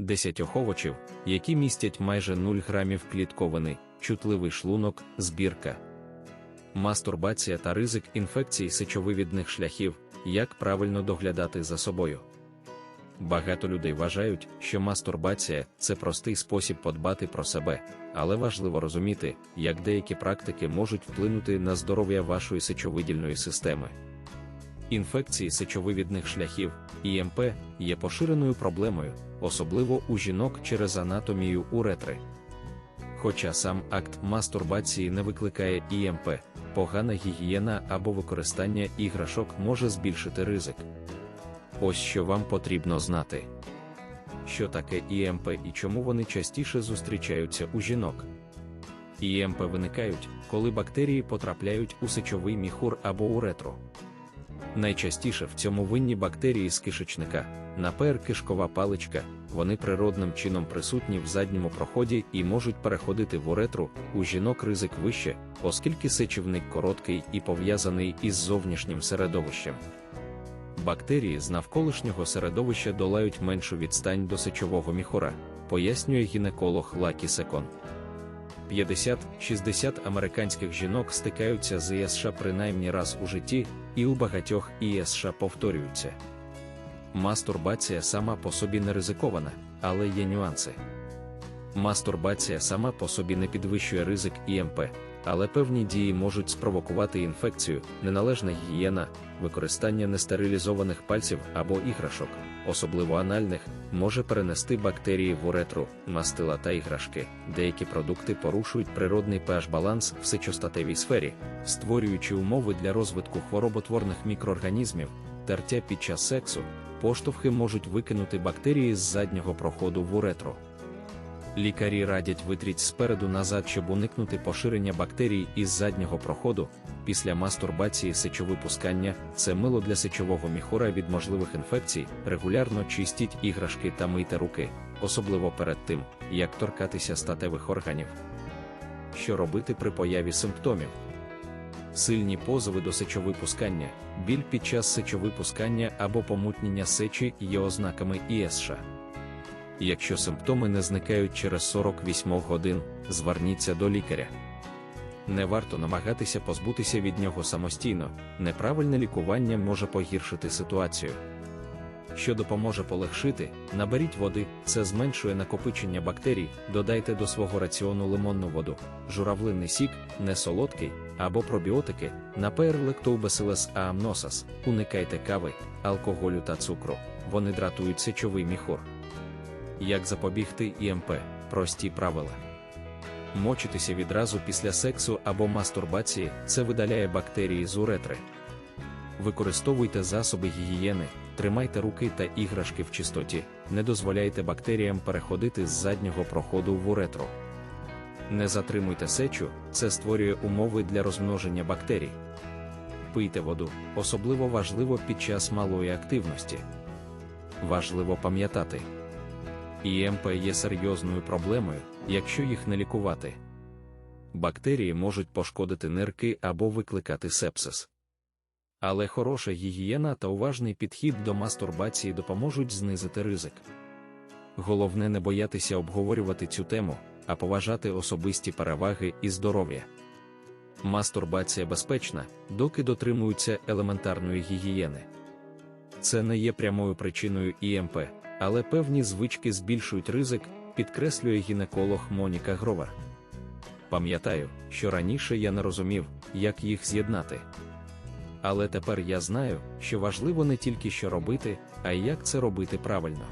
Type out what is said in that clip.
10 овочів, які містять майже 0 грамів клітковини, чутливий шлунок, збірка. Мастурбація та ризик інфекцій сечовивідних шляхів, як правильно доглядати за собою. Багато людей вважають, що мастурбація це простий спосіб подбати про себе, але важливо розуміти, як деякі практики можуть вплинути на здоров'я вашої сечовидільної системи. Інфекції сечовивідних шляхів ІМП є поширеною проблемою, особливо у жінок через анатомію уретри. Хоча сам акт мастурбації не викликає ІМП, погана гігієна або використання іграшок може збільшити ризик. Ось що вам потрібно знати. Що таке ІМП і чому вони частіше зустрічаються у жінок? ІМП виникають, коли бактерії потрапляють у сечовий міхур або уретру. Найчастіше в цьому винні бактерії з кишечника, напер кишкова паличка, вони природним чином присутні в задньому проході і можуть переходити в уретру, у жінок ризик вище, оскільки сечівник короткий і пов'язаний із зовнішнім середовищем. Бактерії з навколишнього середовища долають меншу відстань до сечового міхура, пояснює гінеколог Лакі Секон. 50-60 американських жінок стикаються з ІСШ принаймні раз у житті, і у багатьох ІСШ повторюються. Мастурбація сама по собі не ризикована, але є нюанси. Мастурбація сама по собі не підвищує ризик ІМП, але певні дії можуть спровокувати інфекцію, неналежна гігієна, використання нестерилізованих пальців або іграшок, особливо анальних, може перенести бактерії в уретру, мастила та іграшки. Деякі продукти порушують природний pH баланс в сечостатевій сфері, створюючи умови для розвитку хвороботворних мікроорганізмів, тертя під час сексу, поштовхи можуть викинути бактерії з заднього проходу в уретру. Лікарі радять витріть спереду назад, щоб уникнути поширення бактерій із заднього проходу. Після мастурбації сечовипускання це мило для сечового міхура від можливих інфекцій, регулярно чистіть іграшки та мийте руки, особливо перед тим, як торкатися статевих органів. Що робити при появі симптомів? Сильні позови до сечовипускання, біль під час сечовипускання або помутнення сечі є ознаками ІСШ. Якщо симптоми не зникають через 48 годин, зверніться до лікаря. Не варто намагатися позбутися від нього самостійно, неправильне лікування може погіршити ситуацію. Що допоможе полегшити, наберіть води, це зменшує накопичення бактерій, додайте до свого раціону лимонну воду, журавлинний сік, не солодкий, або пробіотики, напер Lactobacillus aamnosas, уникайте кави, алкоголю та цукру, вони дратують сечовий міхур. Як запобігти ІМП? Прості правила. Мочитися відразу після сексу або мастурбації це видаляє бактерії з уретри. Використовуйте засоби гігієни, тримайте руки та іграшки в чистоті, не дозволяйте бактеріям переходити з заднього проходу в уретру. Не затримуйте сечу, це створює умови для розмноження бактерій. Пийте воду, особливо важливо під час малої активності. Важливо пам'ятати. ІМП є серйозною проблемою, якщо їх не лікувати. Бактерії можуть пошкодити нирки або викликати сепсис. Але хороша гігієна та уважний підхід до мастурбації допоможуть знизити ризик. Головне не боятися обговорювати цю тему, а поважати особисті переваги і здоров'я. Мастурбація безпечна, доки дотримуються елементарної гігієни. Це не є прямою причиною ІМП але певні звички збільшують ризик, підкреслює гінеколог Моніка Гровер. Пам'ятаю, що раніше я не розумів, як їх з'єднати. Але тепер я знаю, що важливо не тільки що робити, а й як це робити правильно.